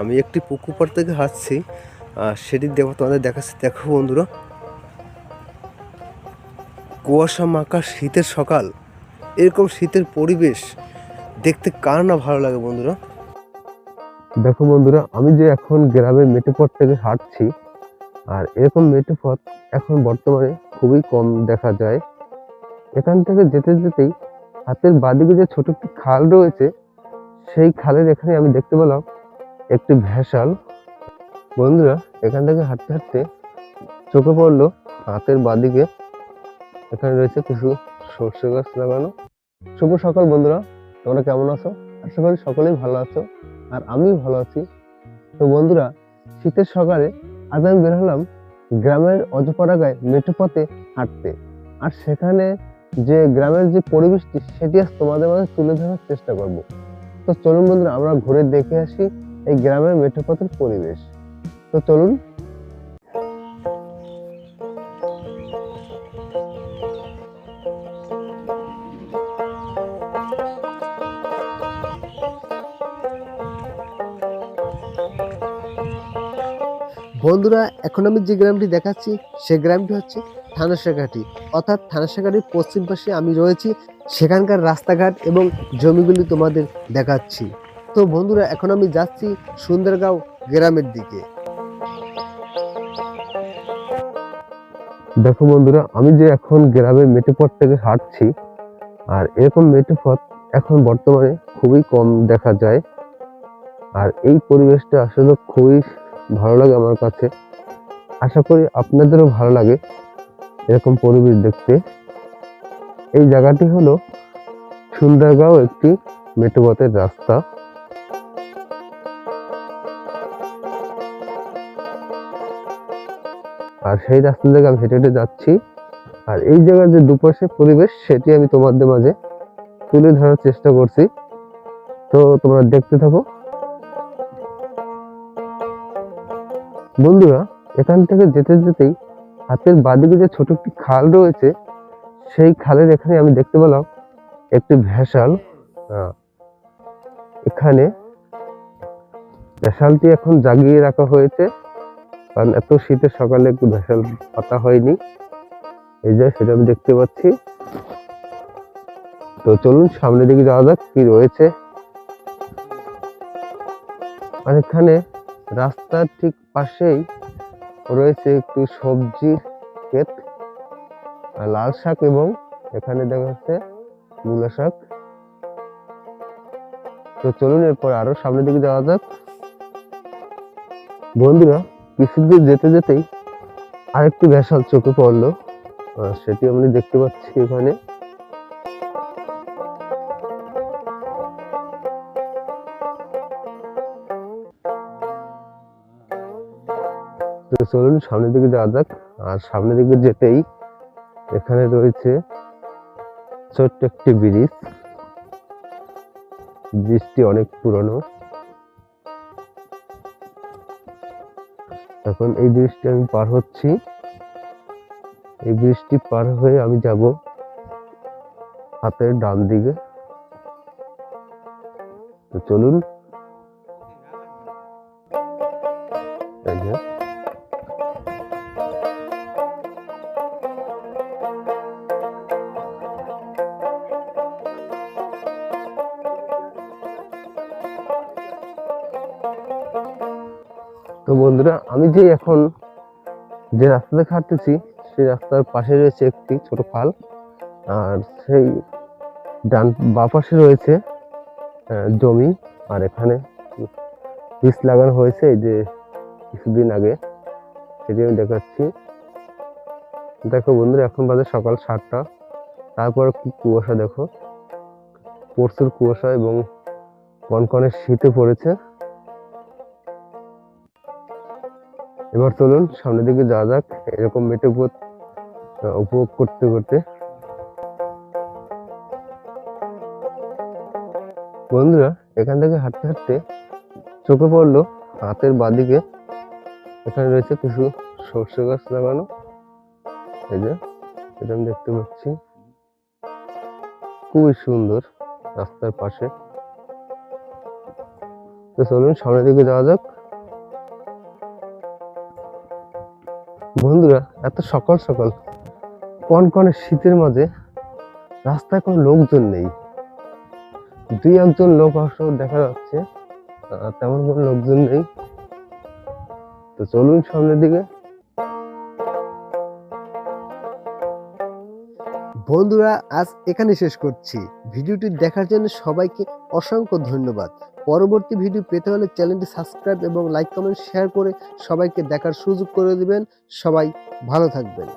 আমি একটি পুকুর থেকে হাঁটছি, আর সেটি দেখো তোমাদের দেখাচ্ছি। দেখো বন্ধুরা, কুয়াশা মাখা শীতের সকাল, এরকম শীতের পরিবেশ, দেখতে কার না ভালো লাগে বন্ধুরা। দেখো বন্ধুরা, আমি যে এখন গ্রামের মেটেপথ থেকে হাঁটছি, আর এরকম মেটেপথ এখন বর্তমানে খুবই কম দেখা যায়। এখান থেকে যেতে যেতেই হাতের বাদিকে যে ছোট একটি খাল রয়েছে, সেই খালের এখানে আমি দেখতে পেলাম একটি ভেসাল। বন্ধুরা, এখান থেকে হাঁটতে হাঁটতে চোখে পড়ল, হাতের বাদিকে। এখানে রয়েছে কিছু সর্ষে গাছ লাগানো। শুভ সকাল বন্ধুরা, তোমরা কেমন আছো? আশা করি সকলেই ভালো আছো, আর আমিও ভালো আছি। তো বন্ধুরা, শীতের সকালে আজ আমি বের হলাম গ্রামের অজপাড়াগায় মেঠো পথে হাঁটতে। আর সেখানে যে গ্রামের যে পরিবেশটি, সেটি আজ তোমাদের মাঝে তুলে ধরার চেষ্টা করব। তো চলুন বন্ধুরা, আমরা ঘুরে দেখে আসি এই গ্রামের মেঠো পথের পরিবেশ। তো চলুন। বন্ধুরা, এখন আমি যে গ্রামটি দেখাচ্ছি, সে গ্রামটি হচ্ছে থানাশাঘাটি অর্থাৎ থানাশাঘাটির পশ্চিম পাশে আমি রয়েছি। সেখানকার রাস্তাঘাট এবং জমিগুলি তোমাদের দেখাচ্ছি। তো বন্ধুরা, এখন আমি যাচ্ছি সুন্দরগাঁও গ্রামের দিকে। দেখো বন্ধুরা, আমি যে এখন গ্রামের মেটেপথ থেকে হাঁটছি, আর এরকম মেটেপথ এখন বর্তমানে খুবই কম দেখা যায়। আর এই পরিবেশটা আসলে খুবই ভালো লাগে আমার কাছে। আশা করি আপনাদেরও ভালো লাগে এরকম পরিবেশ দেখতে। এই জায়গাটি হলো সুন্দরগাঁও একটি মেট্রোপথের রাস্তা। আর সেই রাস্তা থেকে আমি হেঁটে হেঁটে যাচ্ছি। আর এই জায়গার যে দুপাশে পরিবেশ, সেটি আমি তোমাদের মাঝে তুলে ধরার চেষ্টা করছি। তো তোমরা দেখতে থাকো। বন্ধুরা, এখান থেকে যেতে যেতেই হাতের বাদিকে যে ছোট একটি খাল রয়েছে, সেই খালের এখানে আমি দেখতে পেলাম একটি ভেসাল। এখানে ভেসালটি এখন জাগিয়ে রাখা হয়েছে। কারণ এত শীতের সকালে একটু ভেসাল পাতা হয়নি। এই যে সেটা আমি দেখতে পাচ্ছি। তো চলুন সামনের দিকে যাওয়া যাক, কি রয়েছে। আর এখানে রাস্তার ঠিক পাশেই রয়েছে একটি সবজি ক্ষেত লাল শাক এবং এখানে দেখা যাচ্ছে মূলা শাক। তো চলুন এরপর আরও সামনের দিকে যাওয়া যাক। বন্ধুরা কিছু দূর যেতে যেতেই আরেকটি ভেসাল চোখে পড়ল। সেটি আমি দেখতে পাচ্ছি এখানে। চলুন সামনের দিকে যাওয়া যাক। আর সামনের দিকে যেতেই এখানে রয়েছে ছোট্ট একটি ব্রিজ। ব্রিজটি অনেক পুরনো। এখন এই ব্রিজটি আমি পার হচ্ছি। এই ব্রিজটি পার হয়ে আমি যাব হাতের ডান দিকে। তো চলুন তো বন্ধুরা, আমি যে এখন যে রাস্তাতে হাঁটতেছি সেই রাস্তার পাশে রয়েছে একটি ছোট খাল। আর সেই ডান বাঁ পাশে রয়েছে জমি। আর এখানে বীজ লাগানো হয়েছে এই যে কিছুদিন আগে। সেটি আমি দেখাচ্ছি। দেখো বন্ধুরা, এখন বাজে সকাল সাতটা। তারপর কি কুয়াশা দেখো। প্রচুর কুয়াশা এবং কনকনে শীতে পড়েছে। এবার চলুন সামনের দিকে যাওয়া যাক এরকম মেটেপথ আহ, উপভোগ করতে করতে। বন্ধুরা এখান থেকে হাঁটতে হাঁটতে চোখে পড়ল হাতের বাদিকে এখানে রয়েছে কিছু সর্ষে গাছ লাগানো। এই যে এটা আমি দেখতে পাচ্ছি। খুবই সুন্দর রাস্তার পাশে। তো চলুন সামনের দিকে যাওয়া যাক। বন্ধুরা, এত সকাল সকাল। কনকনে শীতের মাঝে রাস্তায় কোনো লোকজন নেই। দুই একজন লোক অবশ্য দেখা যাচ্ছে তেমন কোনো লোকজন নেই। তো চলুন সামনের দিকে। বন্ধুরা, আজ এখানে শেষ করছি। ভিডিওটি দেখার জন্য সবাইকে অসংখ্য ধন্যবাদ। পরবর্তী ভিডিও পেতে হলে চ্যানেলটি সাবস্ক্রাইব এবং লাইক, কমেন্ট, শেয়ার করে সবাইকে দেখার সুযোগ করে দিবেন। সবাই ভালো থাকবেন।